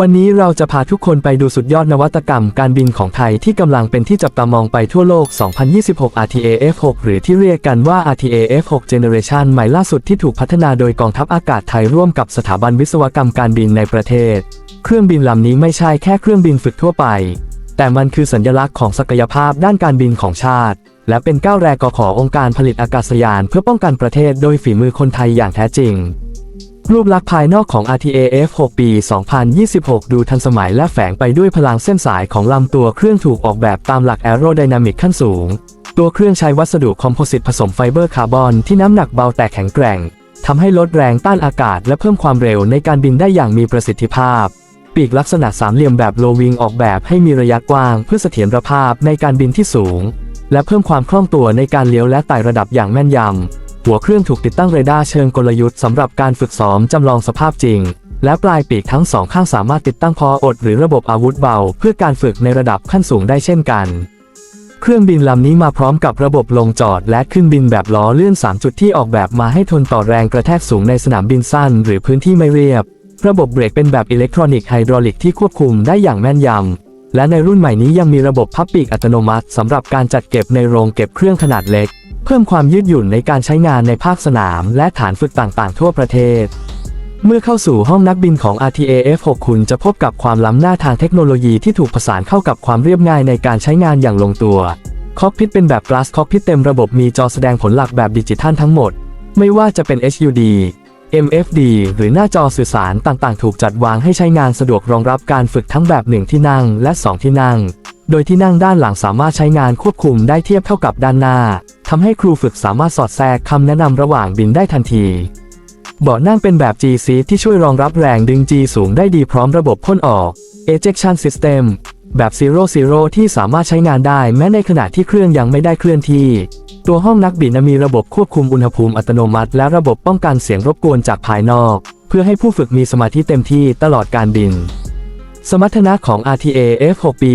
วันนี้เราจะพาทุกคนไปดูสุดยอดนวัตกรรมการบินของไทยที่กำลังเป็นที่จับตามองไปทั่วโลก 2026 RTA F6 หรือที่เรียกกันว่า RTA F6 Generation ใหม่ล่าสุดที่ถูกพัฒนาโดยกองทัพอากาศไทยร่วมกับสถาบันวิศวกรรมการบินในประเทศ เครื่องบินลำนี้ไม่ใช่แค่เครื่องบินฝึกทั่วไป แต่มันคือสัญลักษณ์ของศักยภาพด้านการบินของชาติ และเป็นก้าวแรกขององค์การผลิตอากาศยาน เพื่อป้องกันประเทศโดยฝีมือคนไทยอย่างแท้จริง รูปลักษณ์ภายนอกของ RTA F6 ปี 2026 ดูทันสมัยและแฝงไปด้วยพลังเส้นสายของลำตัวเครื่องถูกออกแบบตามหลักแอโรไดนามิกขั้นสูง ตัวเครื่องใช้วัสดุคอมโพสิตผสมไฟเบอร์คาร์บอนที่น้ำหนักเบาแต่แข็งแกร่งทำให้ลดแรงต้านอากาศและเพิ่มความเร็วในการบินได้อย่างมีประสิทธิภาพ ปีกลักษณะสามเหลี่ยมแบบโลวิงออกแบบให้มีระยะกว้างเพื่อเสถียรภาพในการบินที่สูง และเพิ่มความคล่องตัวในการเลี้ยวและไต่ระดับอย่างแม่นยำ หัวเครื่องถูกติดตั้งเรดาร์เชิงกลยุทธ์สำหรับการฝึกซ้อมจำลองสภาพจริง และปลายปีกทั้งสองข้างสามารถติดตั้งพออดหรือระบบอาวุธเบา เพื่อการฝึกในระดับขั้นสูงได้เช่นกัน เครื่องบินลำนี้มาพร้อมกับระบบลงจอดและขึ้นบินแบบล้อเลื่อน 3 จุดที่ออกแบบมาให้ทนต่อแรงกระแทกสูงในสนามบินสั้น หรือพื้นที่ไม่เรียบ ระบบเบรกเป็นแบบอิเล็กทรอนิกส์ไฮดรอลิกที่ควบคุมได้อย่างแม่นยำและในรุ่นใหม่นี้ยังมีระบบพับปีกอัตโนมัติสำหรับการจัดเก็บในโรงเก็บเครื่องขนาดเล็ก เพิ่มความยืดหยุ่นในการใช้งานในภาคสนาม และฐานฝึกต่างๆ ทั่วประเทศ เมื่อเข้าสู่ห้องนักบินของ RTA F6 คุณจะพบกับความล้ำหน้าทางเทคโนโลยีที่ถูกผสานเข้ากับความเรียบง่ายในการใช้งานอย่างลงตัว คอกพิทเป็นแบบ Glass Cockpit เต็มระบบมีจอแสดงผลหลักแบบดิจิทัลทั้งหมด ไม่ว่าจะเป็น HUD MFD หรือหน้าจอสื่อสารต่างๆ ถูกจัดวางให้ใช้งานสะดวกรองรับการฝึกทั้งแบบ 1 ที่นั่งและ 2 ที่นั่ง โดยที่นั่งด้านหลังสามารถใช้งานควบคุมได้เทียบเท่ากับด้านหน้า ทำให้ครูฝึกสามารถสอดแทรกคำแนะนำระหว่างบินได้ทันที เบาะนั่งเป็นแบบ G seat ที่ช่วยรองรับแรงดึง G สูงได้ดีพร้อมระบบพ่นออก ejection system แบบ Zero Zero ที่สามารถใช้งานได้แม้ในขณะที่เครื่องยังไม่ได้เคลื่อนที่ ตัวห้องนักบินมีระบบควบคุมอุณหภูมิอัตโนมัติ และระบบป้องกันเสียงรบกวนจากภายนอก เพื่อให้ผู้ฝึกมีสมาธิเต็มที่ตลอดการบิน สมรรถนะของ RTA F6 ปี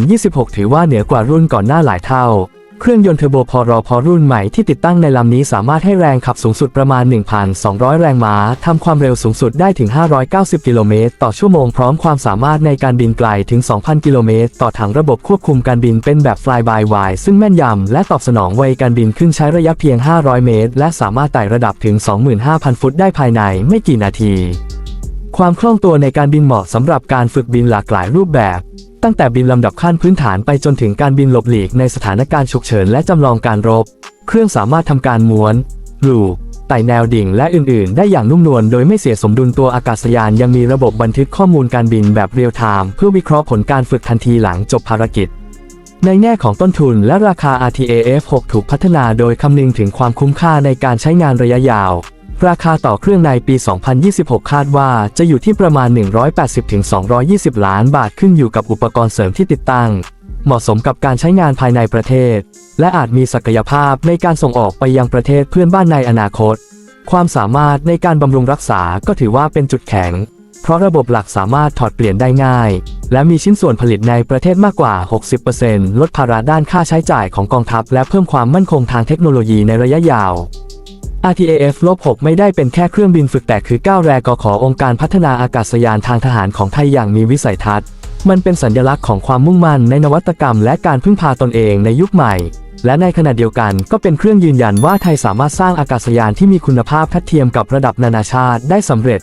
2026 ถือว่าเหนือกว่ารุ่นก่อนหน้าหลายเท่า เครื่องยนต์เทอร์โบพอรอพอรุ่นใหม่ที่ติดตั้งในลำนี้สามารถให้แรงขับสูงสุดประมาณ 1,200 แรงม้าทำความเร็วสูงสุดได้ถึง 590 กิโลเมตรต่อชั่วโมงพร้อมความสามารถในการบินไกลถึง 2,000 กิโลเมตรต่อถังระบบควบคุมการบินเป็นแบบ fly by wire ซึ่งแม่นยำและตอบสนองไวการบินขึ้นใช้ระยะเพียง 500 เมตร และสามารถไต่ระดับถึง 25,000 ฟุตได้ภายในไม่กี่นาที ความคล่องตัวในการบินเหมาะสำหรับการฝึกบินหลากหลายรูปแบบ ตั้งแต่บินลำดับขั้นพื้นฐานไปจนถึงการบินหลบหลีกในสถานการณ์ฉุกเฉินและจำลองการรบ เครื่องสามารถทำการม้วนลูกไต่แนวดิ่งและอื่นๆ ได้อย่างนุ่มนวลโดยไม่เสียสมดุลตัวอากาศยานยังมีระบบบันทึกข้อมูลการบินแบบเรียลไทม์เพื่อวิเคราะห์ผลการฝึกทันทีหลังจบภารกิจ ในแง่ของต้นทุนและราคา RTA F6 ถูกพัฒนาโดยคำนึงถึงความคุ้มค่าในการใช้งานระยะยาว ราคาต่อเครื่องในปี 2026 คาดว่าจะอยู่ที่ประมาณ 180-220 ล้านบาทขึ้นอยู่กับอุปกรณ์เสริมที่ติดตั้ง เหมาะสมกับการใช้งานภายในประเทศ และอาจมีศักยภาพในการส่งออกไปยังประเทศเพื่อนบ้านในอนาคต ความสามารถในการบำรุงรักษาก็ถือว่าเป็นจุดแข็ง เพราะระบบหลักสามารถถอดเปลี่ยนได้ง่าย และมีชิ้นส่วนผลิตในประเทศมากกว่า 60%ลดภาระด้านค่าใช้จ่ายของกองทัพ และเพิ่มความมั่นคงทางเทคโนโลยีในระยะยาว RTAF-6 ไม่ได้เป็นแค่เครื่องบินฝึกแต่คือก้าวแรกขอองค์การพัฒนาอากาศยานทางทหารของไทยอย่างมีวิสัยทัศน์ มันเป็นสัญลักษณ์ของความมุ่งมั่นในนวัตกรรมและการพึ่งพาตนเองในยุคใหม่ และในขณะเดียวกันก็เป็นเครื่องยืนยันว่าไทยสามารถสร้างอากาศยานที่มีคุณภาพทัดเทียมกับระดับนานาชาติได้สำเร็จ